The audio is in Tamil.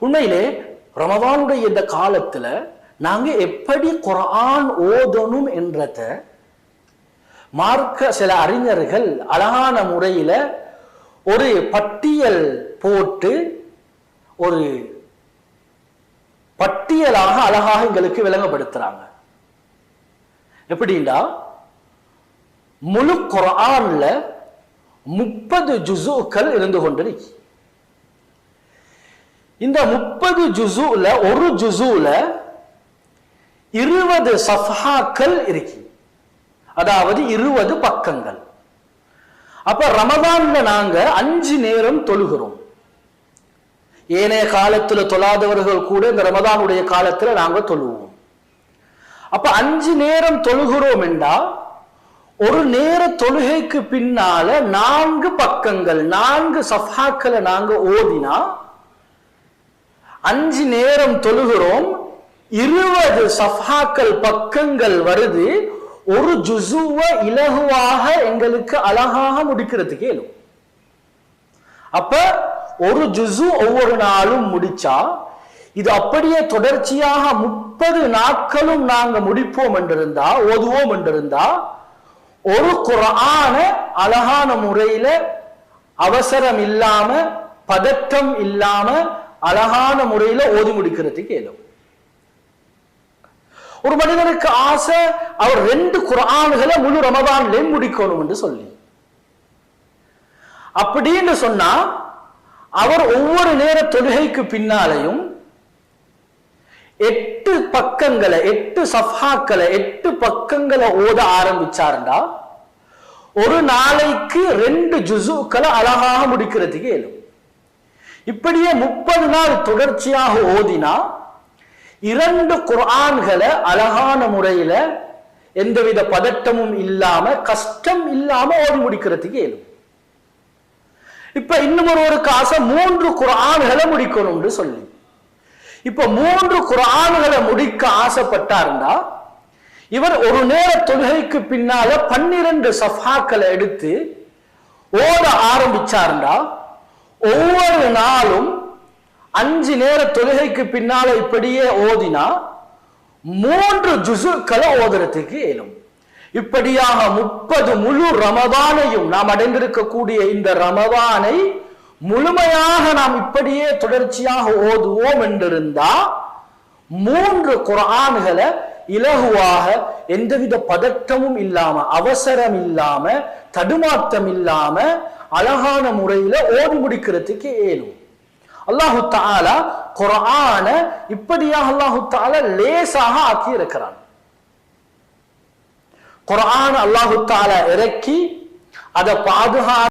உண்மையிலே ரமதானுடைய இந்த காலத்துல நாங்க எப்படி குரான் ஓதணும் என்றத மார்க்க சில அறிஞர்கள் அழகான முறையில ஒரு பட்டியல் போட்டு ஒரு பட்டியலாக அழகாக எங்களுக்கு விளங்கப்படுத்துறாங்க. எப்படின்னா முழு குரான்ல முப்பது ஜுசுக்கள் இருந்து கொண்டிருக்கு. இந்த முப்பது ஜுசுல ஒரு ஜுசுல இருபது சஃபாக்கள் இருக்கு. அதாவது இருபது பக்கங்கள். அப்ப ரமதான்ல நாங்க அஞ்சு நேரம் தொழுகிறோம். ஏனைய காலத்துல தொழாதவர்கள் கூட இந்த ரமதானுடைய காலத்துல நாங்க தொழுவோம். அப்ப அஞ்சு நேரம் தொழுகிறோம் என்றா ஒரு நேர தொழுகைக்கு பின்னால நான்கு பக்கங்கள் நான்கு சஃபாக்களை நாங்க ஓதினா அஞ்சு நேரம் தொழுகிறோம் இருபது சஃபாக்கள் பக்கங்கள் வருது ஒரு ஜுசுவ இலகுவாக எங்களுக்கு அழகாக முடிக்கிறதுக்கு இயலும் அப்ப ஒரு ஜுசு ஒவ்வொரு நாளும் முடிச்சா இது அப்படியே தொடர்ச்சியாக முப்பது நாட்களும் நாங்க முடிப்போம் என்றிருந்தா ஓதுவோம் என்றிருந்தா ஒரு குரான அழகான முறையில அவசரம் இல்லாம பதட்டம் இல்லாம அழகான முறையில ஓதி முடிக்கிறதுக்கு இயலும். ஒரு மனிதனுக்கு ஆசை அவர் ரெண்டு குரான்களை முழு ரமதான்லையும் முடிக்கணும் என்று சொல்லி. அப்படின்னு சொன்னா அவர் ஒவ்வொரு நேர தொழுகைக்கு பின்னாலையும் எட்டு பக்கங்களை எட்டு சஃபாக்களை எட்டு பக்கங்களை ஓத ஆரம்பிச்சாருண்டா ஒரு நாளைக்கு ரெண்டு ஜுசுக்களை அழகாக முடிக்கிறதுக்கு இயலும். இப்படியே முப்பது நாள் தொடர்ச்சியாக ஓதினா இரண்டு குரான்களை அழகான முறையில எந்தவித பதட்டமும் இல்லாம கஷ்டம் இல்லாம ஓடி முடிக்கிறதுக்கு இயலும் இப்ப இன்னும் ஒருவருக்கு ஆசை மூன்று குரான்களை முடிக்கணும்னு சொல்லி. இப்ப மூன்று குரான்களை முடிக்க ஆசைப்பட்டாருண்டா இவர் ஒரு நேர தொழுகைக்கு பின்னால பன்னிரண்டு சஃபாக்களை எடுத்து ஓட ஆரம்பிச்சாருண்டா ஒவ்வொரு நாளும் அஞ்சு நேர தொழுகைக்கு பின்னால இப்படியே ஓதினா மூன்று ஜுசுக்களை ஓதுறதுக்கு இயலும். இப்படியாக முப்பது முழு ரமதானையும் நாம் அடைந்திருக்கக்கூடிய இந்த ரமதானை முழுமையாக நாம் இப்படியே தொடர்ச்சியாக ஓதுவோம் என்றிருந்தா மூன்று குரான்களை இலகுவாக எந்தவித பதட்டமும் இல்லாம அவசரம் இல்லாம தடுமாற்றம் இல்லாம அழகான முறையில ஓடி முடிக்கிறதுக்கு ஏலும் அல்லாஹு தாலா குரான இப்படியாக அல்லாஹு தாலா லேசாக ஆக்கி இருக்கிறான் குரான் அல்லாஹு தாலா இறக்கி அதை பாதுகா